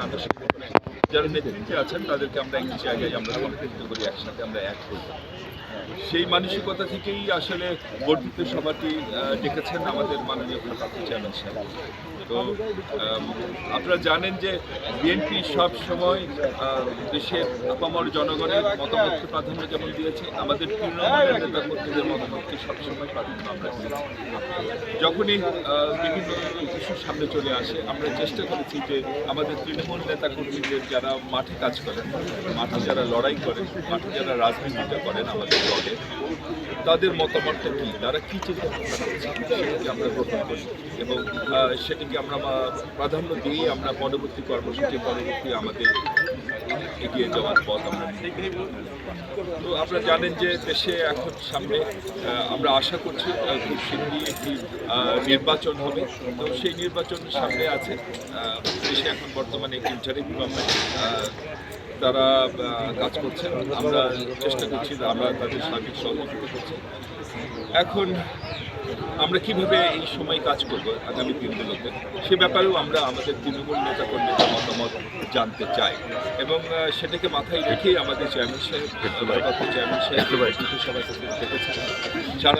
আনুষ্ঠানিক করে যারা নেতৃত্বে আছেন, তাদেরকে আমরা একটি জায়গায় আমরা সম্পৃক্ত করি একসাথে আমরা এক করি সেই মানসিকতা থেকেই আসলে বর্ধিত সভাটি ডেকেছেন আমাদের মাননীয় ভারপ্রাপ্ত চেয়ারম্যান সাহেব। তো আপনারা জানেন যে বিএনপি সব সময় দেশের আপামর জনগণের মতামতকে প্রাধান্য যেমন দিয়েছে, আমাদের তৃণমূলের নেতা কর্মীদের মতামতকে সবসময় প্রাধান্য আমরা যখনই বিভিন্ন ইস্যুর সামনে চলে আসে, আমরা চেষ্টা করেছি যে আমাদের তৃণমূল নেতা কর্মীদের যারা মাঠে কাজ করেন, মাঠে যারা লড়াই করেন, মাঠে যারা রাজনীতিটা করেন আমাদের দলে, তাদের মতামতটা কি? তারা কী চিন্তা আমরা গ্রহণ করি। এবং সেটিকে আমরা প্রাধান্য দিয়ে আমরা পরবর্তী কর্মসূচি, পরবর্তী আমাদের এগিয়ে যাওয়ার পথ আমরা তো আপনারা জানেন যে দেশে এখন সামনে আমরা আশা করছি খুব শীঘ্রই একটি নির্বাচন হবে। তো সেই নির্বাচন সামনে আছে দেশে এখন বর্তমানে একটি ইন্টারিম গভর্নমেন্ট তারা কাজ করছেন আমরা চেষ্টা করছি আমরা তাদের সার্বিক সহযোগিতা করছি। এখন আমরা কীভাবে এই সময় কাজ করব আগামী দিনগুলোতে সে ব্যাপারেও আমরা আমাদের তৃণমূল নেতা কর্মীদের মতামত জানতে চাই। এবং সেটাকে মাথায় রেখেই আমাদের চেয়ারম্যান সাহেব চেয়ারম্যান সাহেব সবাই সারা